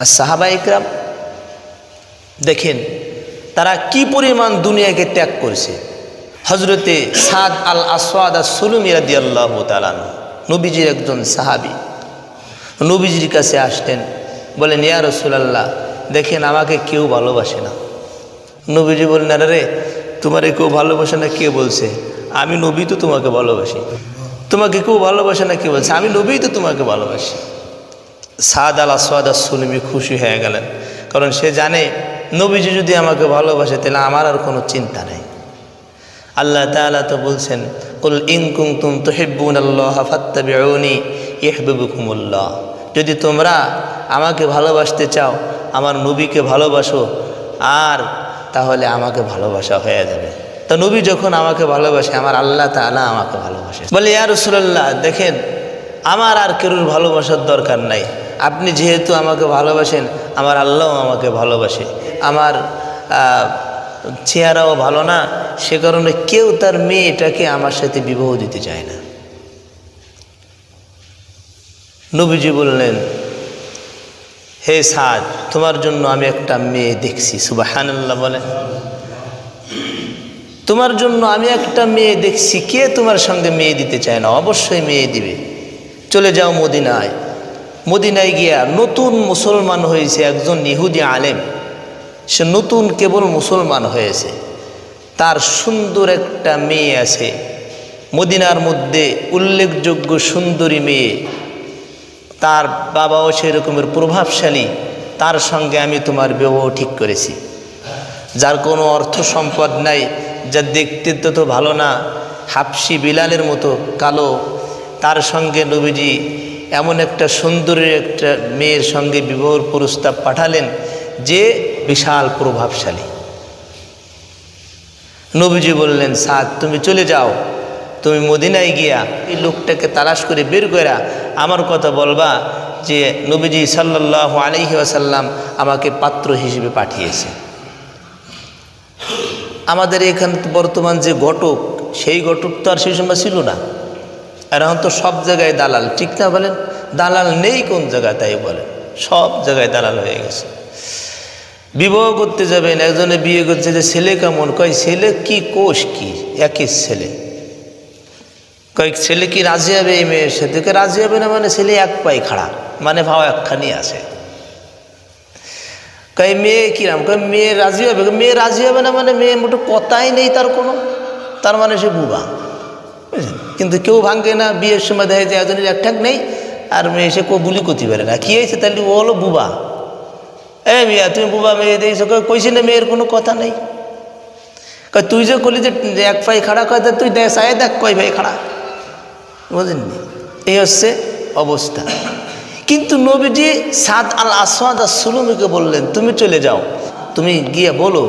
আর সাহাবা ইকরাম, দেখেন তারা কি পরিমাণ দুনিয়াকে ত্যাগ করেছে। হজরতে সাদ আল আসওয়াদ আর সুলুম ইরাদি আল্লাহ তালান নবীজির একজন সাহাবি। নবীজির কাছে আসতেন, বলেন, ইয়া রসুলাল্লাহ, দেখেন আমাকে কেউ ভালোবাসে না। নবীজি বললেন আরে রে, তোমারে কেউ ভালোবাসে না? কে বলছে, আমি নবী তো তোমাকে ভালোবাসি। তোমাকে কেউ ভালোবাসে না, কে বলছে, আমি নবী তো তোমাকে ভালোবাসি। সাদ আল আসওয়াদ সুলমি খুশি হয়ে গেলেন। কারণ সে জানে, নবীজি যদি আমাকে ভালোবাসে, তাহলে আমার আর কোনো চিন্তা নেই। আল্লাহ তাআলা তো বলছেন, কুল ইন কুনতুম তুহিব্বুন আল্লাহ ফাত্তাবিউনি ইহবিবুকুমুল্লাহ। যদি তোমরা আমাকে ভালোবাসতে চাও, আমার নবীকে ভালোবাসো, আর তাহলে আমাকে ভালোবাসা হয়ে যাবে। তো নবী যখন আমাকে ভালোবাসে, আমার আল্লাহ তাআলা আমাকে ভালোবাসে। বলে, ইয়া রাসূলুল্লাহ, দেখেন, আমার আর কেউর ভালোবাসার দরকার নাই। আপনি যেহেতু আমাকে ভালোবাসেন, আমার আল্লাহও আমাকে ভালোবাসে। আমার চেহারাও ভালো না, সে কারণে কেউ তার মেয়েটাকে আমার সাথে বিবাহ দিতে চায় না। নবীজি বললেন, হে সাদ, তোমার জন্য আমি একটা মেয়ে দেখছি। সুবাহান্লাহ বলেন। তোমার জন্য আমি একটা মেয়ে দেখছি। কে তোমার সঙ্গে মেয়ে দিতে চায় না? অবশ্যই মেয়ে দিবে। চলে যাও মদিনায়। মদিনায় গিয়া নতুন মুসলমান হয়েছে একজন ইহুদি আলেম। সে নতুন কেবল মুসলমান হয়েছে। তার সুন্দর একটা মেয়ে আছে। মদিনার মধ্যে উল্লেখযোগ্য সুন্দরী মেয়ে। তার বাবাও সেই রকমের প্রভাবশালী। তার সঙ্গে আমি তোমার বিবাহ ঠিক করেছি। যার কোনো অর্থ সম্পদ নাই। যা দেখতে তো ভালো না। হাফসি বিলালের মতো কালো। তার সঙ্গে নবীজি এমন একটা সুন্দরী একটা মেয়ের সঙ্গে বিবাহর প্রস্তাব পাঠালেন যে বিশাল প্রভাবশালী। নবীজি বললেন, সাদ, তুমি চলে যাও। তুমি মদিনায় গিয়া এই লোকটাকে তালাশ করে বের করা আমার কথা বলবা যে নবীজি সাল্লাহ আলহি আসাল্লাম আমাকে পাত্র হিসেবে পাঠিয়েছে। আমাদের এখান বর্তমান যে ঘটক, সেই ঘটক তো আর সেই সময় ছিল না। আর এখন তো সব জায়গায় দালাল। ঠিক না বলেন? দালাল নেই কোন জায়গায়, তাই বলেন সব জায়গায় দালাল হয়ে গেছে। বিবাহ করতে যাবেন, একজনে বিয়ে করছে যে ছেলে কেমন? কয়, ছেলে কি কোষ কি? একই ছেলে। কয়েক ছেলে কি রাজি হবে এই মেয়ের সাথে? রাজি হবে না মানে ছেলে এক পাই খাড়া মানে ভাও একখানি আছে। কয়, মেয়ে কিরাম? কয়, মেয়ে রাজি হবে? মেয়ে রাজি হবে না মানে মেয়ে মোটো কথাই নেই তার কোনো। তার মানে সে বুবা। বুঝলেন? কিন্তু কেউ ভাঙে না, বিয়ের সময় দেখা যায় একজনের একঠাক নেই, আর মেয়ে সে কবুলি করতে পারে না। কী হয়েছে তাহলে? ও হলো বুবা। এ মিয়া, তুমি বুবা মেয়ে দিয়েছ কইছি না মেয়ের কোনো কথা নেই। তুই যে করলি যে যে এক পাই খাড়া কয় তুই দেখ, সায় দেখ কয় ভাই খাড়া। বুঝলেননি এই হচ্ছে অবস্থা। কিন্তু নবীজি সাদ আল আসওয়াদ আর সুলুমিকে বললেন, তুমি চলে যাও। তুমি গিয়ে বলো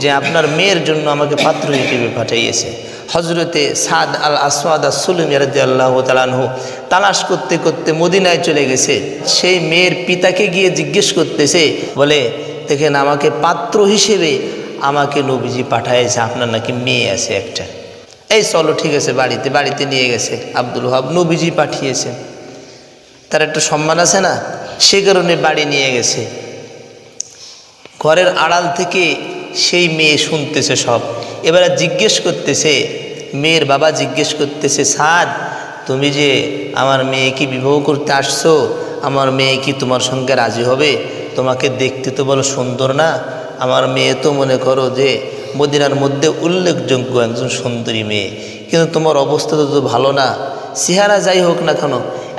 যে আপনার মেয়ের জন্য আমাকে পাত্র হিসেবে পাঠাইয়েছে। হজরতে সাদ আল আসওয়াদ আর সুলুম ইয়ারদি আল্লাহ তালানহু তালাশ করতে করতে মদিনায় চলে গেছে। সেই মেয়ের পিতাকে গিয়ে জিজ্ঞেস করতেছে, বলে, দেখেন, আমাকে পাত্র হিসেবে আমাকে নবীজি পাঠাইয়েছে, আপনার নাকি মেয়ে আছে একটা। এই, চলো, ঠিক আছে, বাড়িতে বাড়িতে নিয়ে গেছে। আব্দুল হাব নবীজি পাঠিয়েছেন। তার একটা সম্মান আছে না? সে কারণে বাড়ি নিয়ে গেছে। ঘরের আড়াল থেকে সেই মেয়ে শুনতেছে সব। এবারে জিজ্ঞেস করতেছে মেয়ের বাবা জিজ্ঞেস করতেছে, সাদ, তুমি যে আমার মেয়েকে বিবাহ করতে আসছো, আমার মেয়ে কি তোমার সঙ্গে রাজি হবে? তোমাকে দেখতে তো বলো সুন্দর না। আমার মেয়ে তো মনে করো যে মদিনার মধ্যে উল্লেখযোগ্য একজন সুন্দরী মেয়ে। কিন্তু তোমার অবস্থা তো তো ভালো না। চেহারা যাই হোক না কেন,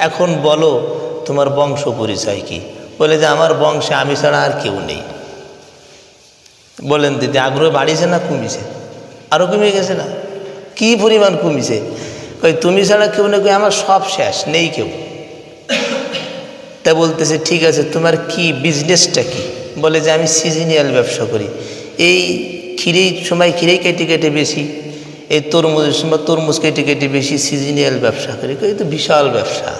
এখন বলো তোমার বংশ পরিচয় কি? বলে যে, আমার বংশে আমি ছাড়া আর কেউ নেই। বলেন দিদি, আগ্রহ বাড়িছে না কমিছে আরও কমে গেছে না? কি পরিমাণ কমিছে? কই তুমি ছাড়া কেউ না কই আমার সব শেষ, নেই কেউ। তা বলতেছে, ঠিক আছে, তোমার কি বিজনেসটা কি? বলে যে, আমি সিজনিয়াল ব্যবসা করি। এই ক্ষীরেই, সময় ক্ষীরেই কেটে কেটে বেশি, এই তরমুজের সময় তরমুজ কেটে কেটে বেশি সিজনিয়াল ব্যবসা করি। কই তো বিশাল ব্যবসা।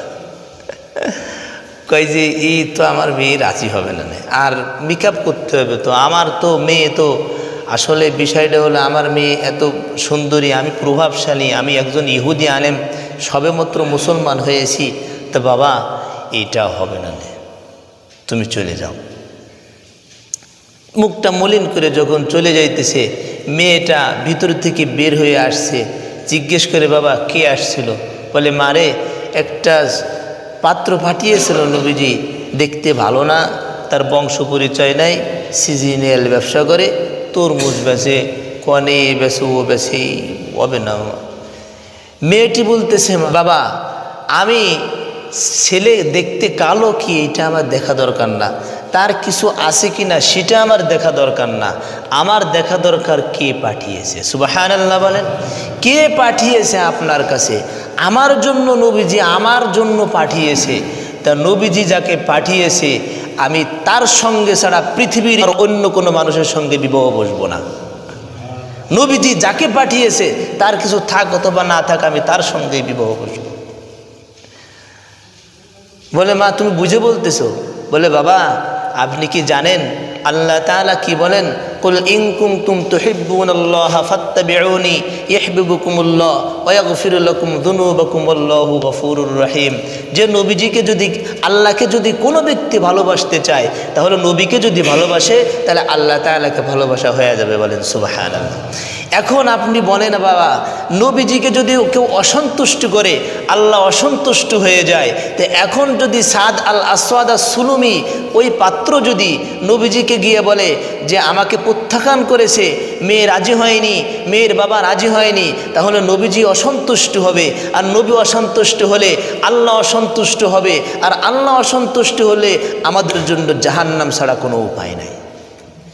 কই যে, এই তো আমার মেয়ে রাজি হবে না। আর মেকআপ করতে হবে তো, আমার তো, মেয়ে তো আসলে বিষয়টা হলো আমার মেয়ে এত সুন্দরী, আমি প্রভাবশালী, আমি একজন ইহুদি আলেম, সবেমাত্র মুসলমান হয়েছি। তো বাবা, এটা হবে না। তুমি চলে যাও। মুখটা মলিন করে যখন চলে যাইতেছে, মেয়েটা ভিতর থেকে বের হয়ে আসছে। জিজ্ঞেস করে, বাবা, কে আসছিল? বলে মারে একটা পাত্র পাঠিয়েছিল নবীজি। দেখতে ভালো না, তার বংশ পরিচয় নাই, সিজিনিয়াল ব্যবসা করে তরমুজ বেচে, কনে বেছে ও বেছে হবে না। মেয়েটি বলতেছে, বাবা, আমি ছেলে দেখতে কালো কি এটা আমার দেখা দরকার না? তার কিছু আছে কি না সেটা আমার দেখা দরকার না। আমার দেখা দরকার কে পাঠিয়েছে? সুবাহান আল্লাহ বলেন, কে পাঠিয়েছে আপনার কাছে? আমার জন্য নবীজি আমার জন্য পাঠিয়েছে। তা নবীজি যাকে পাঠিয়েছে আমি তার সঙ্গে ছাড়া পৃথিবীর আর অন্য কোনো মানুষের সঙ্গে বিবাহ বসবো না। নবীজি যাকে পাঠিয়েছে, তার কিছু থাক অথবা না থাক, আমি তার সঙ্গে বিবাহ বসবো। বলে, মা, তুমি বুঝে বলতেছো। বলে, বাবা আপনি কি জানেন? আল্লাহ তাআলা কি বলেন? কুল ইন কুনতুম তুহিব্বুনাল্লাহা ফাত্তাবিউনি ইহবিবুকুমুল্লাহ ওয়া ইয়াগফির লাকুম যুনুবাকুম আল্লাহু গফুরুর রহিম। যে নবীজিকে যদি, আল্লাহকে যদি কোনো ব্যক্তি ভালোবাসতে চায়, তাহলে নবীকে যদি ভালোবাসে, তাহলে আল্লাহ তাআলাকে ভালোবাসা হয়ে যাবে বলেন সুবহানাল্লাহ। এখন আপনি বলেন, বাবা, নবীজিকে যদি কেউ অসন্তুষ্ট করে, আল্লাহ অসন্তুষ্ট হয়ে যায়, তো এখন যদি সাদ আল আসওয়াদা সুলুমি, ওই পাত্র যদি নবীজিকে গিয়ে বলে যে আমাকে প্রত্যাখ্যান করেছে, মেয়ে রাজি হয়নি, মেয়ের বাবা রাজি হয়নি, তাহলে নবীজি অসন্তুষ্ট হবে। আর নবী অসন্তুষ্ট হলে আল্লাহ অসন্তুষ্ট হবে। আর আল্লাহ অসন্তুষ্ট হলে আমাদের জন্য জাহান্নাম ছাড়া কোনো উপায় নাই।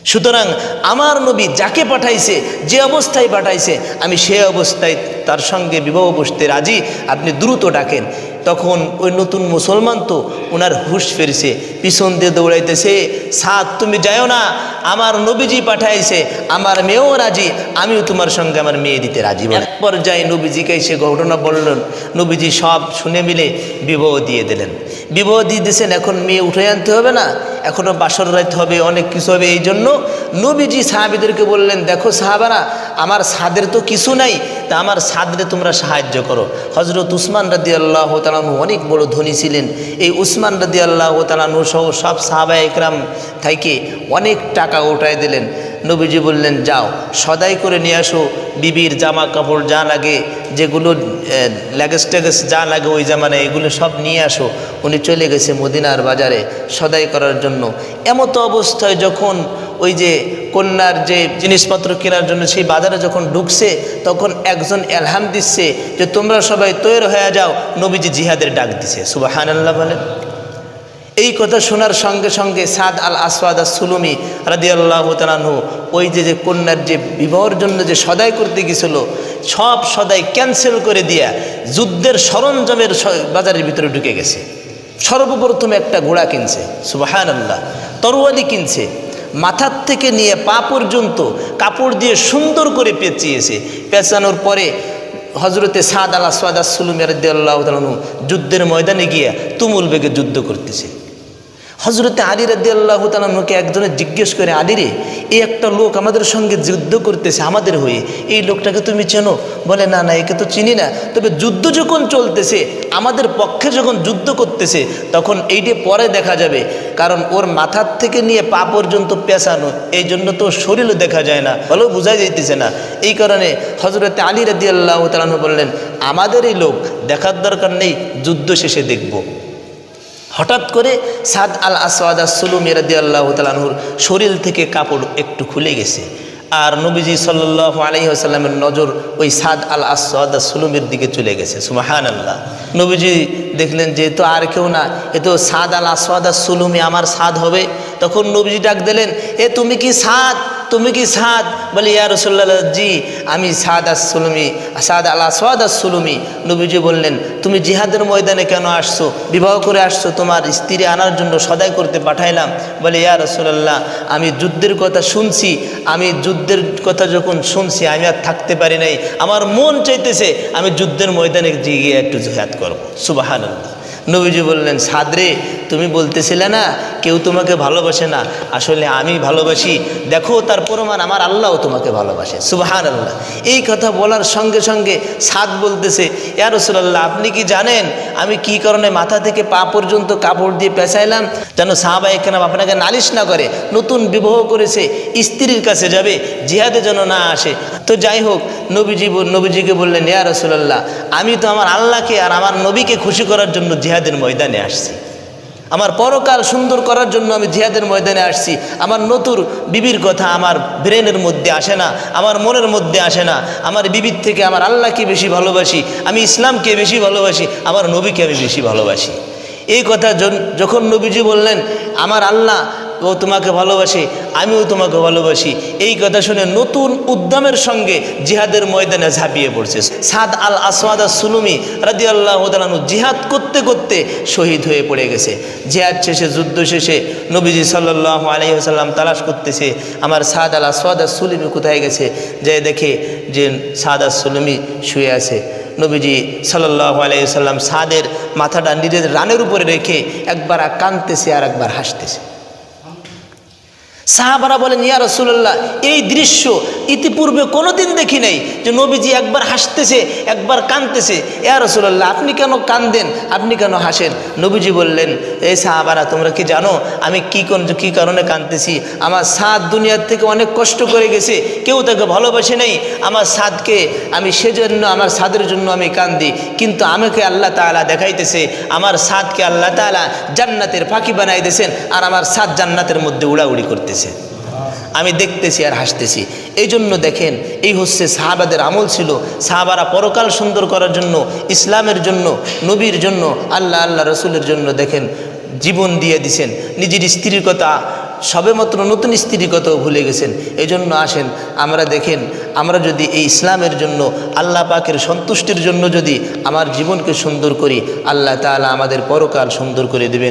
সুতরাং আমার নবী যাকে পাঠাইছে, যে অবস্থায় পাঠাইছে, আমি সে অবস্থায় তার সঙ্গে বিবাহ বসতে রাজি, আপনি দ্রুত ডাকেন। তখন ওই নতুন মুসলমান তো ওনার হুশ ফিরছে, পিছন দিয়ে দৌড়াইতেছে সাত তুমি যাও না, আমার নবীজি পাঠাইছে, আমার মেয়েও রাজি, আমিও তোমার সঙ্গে আমার মেয়ে দিতে রাজি বলে। পর্যায়ে নবীজিকে সে ঘটনা বললেন, নবীজি সব শুনে মিলে বিবাহ দিয়ে দিলেন। বিবাহ দিয়ে দিয়েছেন এখন মেয়ে উঠে আনতে হবে না এখনও বাসর রাইতে হবে, অনেক কিছু হবে। এই জন্য নবীজি সাহাবিদেরকে বললেন, দেখো সাহাবারা, আমার সাদের তো কিছু নাই, তা আমার সাদরে তোমরা সাহায্য করো। হজরত উসমান রাদি আল্লাহ তালানু অনেক বড় ধনী ছিলেন। এই উসমান রাদি আল্লাহ তালানু সহ সব সাহাবা একরাম থেকে অনেক টাকা উঠায় দিলেন। নবীজি বললেন, যাও, সদাই করে নিয়ে আসো বিবির জামা কাপড় যা লাগে, যেগুলো ল্যাগেজ ট্যাগেজ যা লাগে ওই জামানায় এগুলো সব নিয়ে আসো। উনি চলে গেছে মদিনার বাজারে সদাই করার জন্য। এমতো অবস্থায় যখন ওই যে কন্যার যে জিনিসপত্র কেনার জন্য সেই বাজারে যখন ঢুকছে, তখন একজন এলহাম দিচ্ছে যে, তোমরা সবাই তৈরি হয়ে যাও। নবীজি জিহাদের ডাক দিছে। আল্লাহ বলেন। এই কথা শোনার সঙ্গে সঙ্গে সাদ আল আসওয়াদ সুলুমি রাদি আল্লাহ তালানহু ওই যে যে কন্যার যে বিবাহর জন্য যে সদাই করতে গেছিল সব সদাই ক্যান্সেল করে দিয়া যুদ্ধের সরঞ্জামের বাজারের ভিতরে ঢুকে গেছে। সর্বপ্রথম একটা ঘোড়া কিনছে সুবাহান আল্লাহ তরোয়ালি কিনছে, মাথার থেকে নিয়ে পা পর্যন্ত কাপড় দিয়ে সুন্দর করে পেঁচিয়েছে। পেঁচানোর পরে হজরতে সাদ আল্লাহ সাদা সুলুমের আল্লাহ তালু যুদ্ধের ময়দানে গিয়ে তুমুল বেগে যুদ্ধ করতেছে। হজরতে আলী রাদ্দি আল্লাহ তালুকে একজনে জিজ্ঞেস করে, আলী রে, এই একটা লোক আমাদের সঙ্গে যুদ্ধ করতেছে আমাদের হয়ে, এই লোকটাকে তুমি চেনো? বলে, না না, একে তো চিনি না। তবে যুদ্ধ যখন চলতেছে, আমাদের পক্ষে যখন যুদ্ধ করতেছে, তখন এইটি পরে দেখা যাবে, কারণ ওর মাথার থেকে নিয়ে পা পর্যন্ত পেঁচানো, এই জন্য তো শরীরও দেখা যায় না ভালো বোঝা যাইতেছে না। এই কারণে হজরতে আলী রাদি আল্লাহ তালু বললেন আমাদের এই লোক, দেখার দরকার নেই, যুদ্ধ শেষে দেখব। হঠাৎ করে সাদ আল আসওয়াদা সুলুম ইরাদি আল্লাহ তালাহুর শরীর থেকে কাপড় একটু খুলে গেছে। আর নবীজি সাল্লাহ আলহিহাসাল্লামের নজর ওই সাদ আল আসওয়াদা সুলুমের দিকে চলে গেছে। সুমাহান আল্লাহ নবীজি দেখলেন যে তো আর কেউ না এ তো সাদ আল আসওয়াদা সুলুমি আমার সাদ হবে। তখন নবীজি ডাক দিলেন, এ তুমি কি সাদ? তুমি কি সাদ? বলে, ইয়া রসুল্লাহ জি, আমি সাদ আসুলমি সাদ আল আসওয়াদ আসুলমি নবীজি বললেন, তুমি জিহাদের ময়দানে কেন আসছো? বিবাহ করে আসছো, তোমার স্ত্রী আনার জন্য সদাই করতে পাঠাইলাম। বলে, ইয়া রসুল্লাহ আমি যুদ্ধের কথা শুনছি, আমি যুদ্ধের কথা যখন শুনছি, আমি আর থাকতে পারি নাই। আমার মন চাইতেছে, আমি যুদ্ধের ময়দানে গিয়ে একটু জিহাদ করব। সুবাহান নবীজি বললেন সাদরে তুমি বলতেছিলে না কেউ তোমাকে ভালোবাসে না। আসলে আমি ভালোবাসি। দেখো, তার প্রমাণ আমার আল্লাহও তোমাকে ভালোবাসে। সুবাহান আল্লাহ এই কথা বলার সঙ্গে সঙ্গে সাদ বলতেছে, ইয়া রসুল্লাহ আপনি কি জানেন আমি কি কারণে মাথা থেকে পা পর্যন্ত কাপড় দিয়ে পেঁচাইলাম? যেন সাহাবা এখানে আপনাকে নালিশ না করে, নতুন বিবাহ করেছে, স্ত্রীর কাছে যাবে, জিহাদে যেন না আসে। তো যাই হোক, নবীজি নবীজিকে বললেন, ইয়া রসুল্লাহ আমি তো আমার আল্লাহকে আর আমার নবীকে খুশি করার জন্য জিহাদের ময়দানে আসছি। আমার পরকাল সুন্দর করার জন্য আমি জিহাদের ময়দানে আসছি। আমার নতুন বিবির কথা আমার ব্রেনের মধ্যে আসে না, আমার মনের মধ্যে আসে না। আমার বিবির থেকে আমার আল্লাহকে বেশি ভালোবাসি, আমি ইসলামকে বেশি ভালোবাসি, আমার নবীকে আমি বেশি ভালোবাসি। এই কথা যখন নবীজি বললেন, আমার আল্লাহ ও তোমাকে ভালোবাসে, আমিও তোমাকে ভালোবাসি। এই কথা শুনে নতুন উদ্যমের সঙ্গে জিহাদের ময়দানে ঝাঁপিয়ে পড়ছে। সাদ আল আসওয়াদ সুলুমি রাদি আল্লাহ জিহাদ করতে করতে শহীদ হয়ে পড়ে গেছে। জিহাদ শেষে, যুদ্ধ শেষে নবীজি সাল্লাহ আলহিহাল্লাম তালাশ করতেছে, আমার সাদ আল আসওয়াদ সুলুমি কোথায় গেছে? যে দেখে যে সাদ আল সুলুমি শুয়ে আছে। নবীজি সাল্লাহ আলাইসাল্লাম সাদের মাথাটা নিজের রানের উপরে রেখে একবার কাঁদতেছে আর একবার হাসতেছে। সাহাবারা বলেন ইয়া রসুল্লাহ এই দৃশ্য ইতিপূর্বে কোনোদিন দেখি নাই যে নবীজি একবার হাসতেছে, একবার কাঁদতেছে। ইয়া রসুল্লাহ আপনি কেন কান্দেন আপনি কেন হাসেন? নবীজি বললেন এই সাহাবারা, তোমরা কি জানো? আমি কি কোন, কী কারণে কাঁদতেছি? আমার সাদ দুনিয়ার থেকে অনেক কষ্ট করে গেছে। কেউ তাকে ভালোবাসে নাই। আমার সাদকে আমি সেজন্য, আমার সাদের জন্য আমি কান্দি। কিন্তু আমাকে আল্লাহ তাআলা দেখাইতেছে, আমার সাদকে আল্লাহ তাআলা জান্নাতের ফাঁকি বানাই দিয়েছেন আর আমার সাদ জান্নাতের মধ্যে উড়াউড়ি করতেছে। আমি দেখতেছি আর হাসতেছি। এই জন্য দেখেন, এই হচ্ছে সাহাবাদের আমল ছিল। সাহাবারা পরকাল সুন্দর করার জন্য, ইসলামের জন্য, নবীর জন্য, আল্লাহ আল্লাহ রসুলের জন্য দেখেন, জীবন দিয়ে দিছেন। নিজের স্ত্রীর কথা, সবেমাত্র নতুন স্ত্রীর কথাও ভুলে গেছেন। এই জন্য আসেন, আমরা দেখেন, আমরা যদি এই ইসলামের জন্য, আল্লাহ পাকের সন্তুষ্টির জন্য যদি আমার জীবনকে সুন্দর করি, আল্লাহ তাআলা আমাদের পরকাল সুন্দর করে দেবেন।